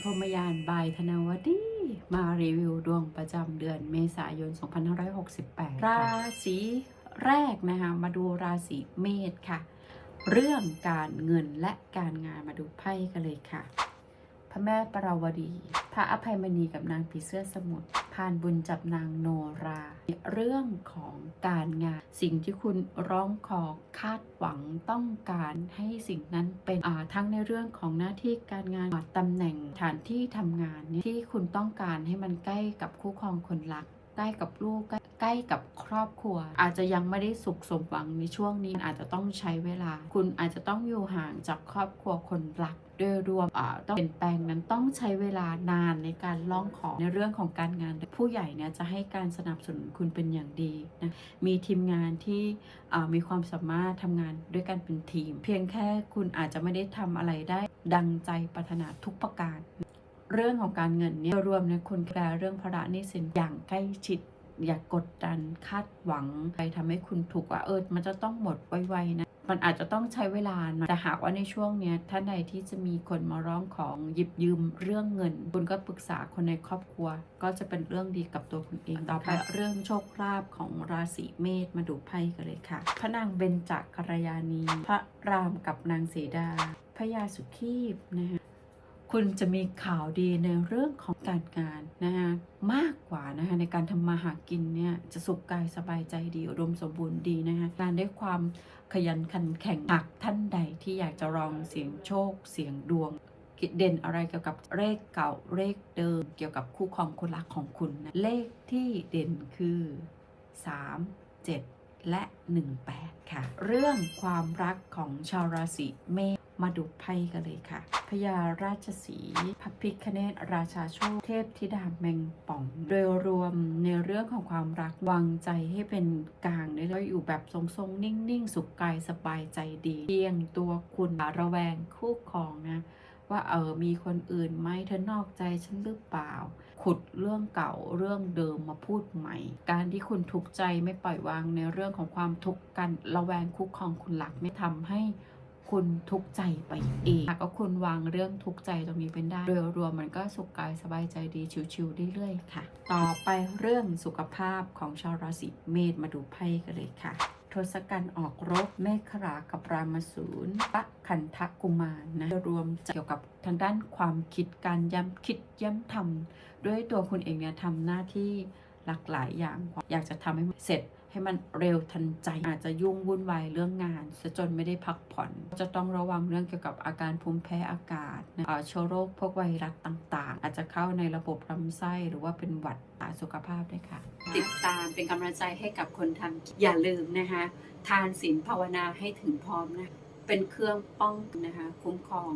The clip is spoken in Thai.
พรหมยานบายธนวดีมารีวิวดวงประจำเดือนเมษายน 2568 ราศีแรกนะคะ มาดูราศีเมษค่ะ เรื่องการเงินและการงานมาดูไพ่กันเลยค่ะพ ระแม่ปราวดี พระอภัยมณีกับนางผีเสื้อสมุทรพานบุญจับนางโนรา เรื่องของการงาน สิ่งที่คุณร้องขอคาดหวังต้องการให้สิ่งนั้นเป็นทั้งในเรื่องของหน้าที่การงานตำแหน่งฐานที่ทำงานที่คุณต้องการให้มันใกล้กับคู่ครองคนรักใกล้กับลูกใกล้ใก ล้กับครอบครัว อาจจะยังไม่ได้สุขสมหวังในช่วงนี้อาจจะต้องใช้เวลา คุณอาจจะต้องอยู่ห่างจากครอบครัวคนรักโดยรวมต้องเปลี่ยนแปลงนั้นต้องใช้เวลานานในการล่องขอในเรื่องของการงาน ผู้ใหญ่เนี่ยจะให้การสนับสนุนคุณเป็นอย่างดีนะมีทีมงานที่มีความสามารถทำงานด้วยกันเป็นทีม เพียงแค่คุณอาจจะไม่ได้ทำอะไรได้ดังใจปรารถนาทุกประการ เรื่องของการเงินเนี่ยโดยรวมเนี่ยคุณแปลเรื่องภาระหนี้สินอย่างใกล้ชิด อย่ากกดดันคาดหวังไปทำให้คุณถูกว่าเออมันจะต้องหมดไวๆนะมันอาจจะต้องใช้เวลาหน่อยแต่หากว่าในช่วงเนี้ยท่านใดที่จะมีคนมาร้องของหยิบยืมเรื่องเงิน คุณก็ปรึกษาคนในครอบครัว ก็จะเป็นเรื่องดีกับตัวคุณเองต่อไปเรื่องโชคลาภของราศีเมษมาดูไพ่กันเลยค่ะ พระนางเบญจกัลยาณีพระรามกับนางเสดาพระยาสุขีบนะคะ คุณจะมีข่าวดีในเรื่องของการงานนะคะมากกว่านะคะในการทำมาหากินเนี่ยจะสุขกายสบายใจดีอุดมสมบูรณ์ดีนะคะการได้ความขยันขันแข็งหากท่านใดที่อยากจะลองเสียงโชค เสียงดวงกิจเด่นอะไรเกี่ยวกับเลขเก่าเลขเดิม เกี่ยวกับคู่ครองคนรักของคุณนะเลขที่เด่นคือ 3 7 และ 18 ค่ะ เรื่องความรักของชาวราศีเมษ มาดูไพ่กันเลยค่ะพญาราชสีพระพิคเนตราชาโชคเทพธิดาแมงป่อง โดยรวมในเรื่องของความรักวางใจให้เป็นกลางได้แล้วอยู่แบบทรงๆ นิ่งๆ สุขกายสบายใจดีเพียงตัวคุณระแวงคู่ครองนะว่าเออมีคนอื่นไหมเธอนอกใจฉันหรือเปล่า ขุดเรื่องเก่าเรื่องเดิมมาพูดใหม่ การที่คุณทุกข์ใจไม่ปล่อยวางในเรื่องของความทุกข์กันระแวงคุกครองคุณหลักไม่ทำให้ คุณทุกข์ใจไปเองหากว่าคุณวางเรื่องทุกข์ใจตรงนี้เป็นได้โดยรวมมันก็สุขกายสบายใจดีชิวๆเรื่อยๆค่ะ ต่อไปเรื่องสุขภาพของชาวราศีเมษมาดูไพ่กันเลยค่ะทศกัณฐ์ออกรบเมฆรากับรามสูรปะคันทะกุมารนะรวมเกี่ยวกับทางด้านความคิดการย้ำคิดย้ำทำด้วยตัวคุณเองเนี่ยทำหน้าที่หลากหลายอย่าง อยากจะทำให้เสร็จ ให้มันเร็วทันใจ อาจจะยุ่งวุ่นวายเรื่องงานซะจนไม่ได้พักผ่อน จะต้องระวังเรื่องเกี่ยวกับอาการภูมิแพ้อากาศเชื้อโรคพวกไวรัสต่างๆ อาจจะเข้าในระบบลำไส้หรือว่าเป็นหวัดสุขภาพด้วยค่ะ ติดตามเป็นกำลังใจให้กับคนทำอย่าลืมนะคะ ทานศีลภาวนาให้ถึงพร้อมนะเป็นเครื่องป้องนะคะคุ้มครอง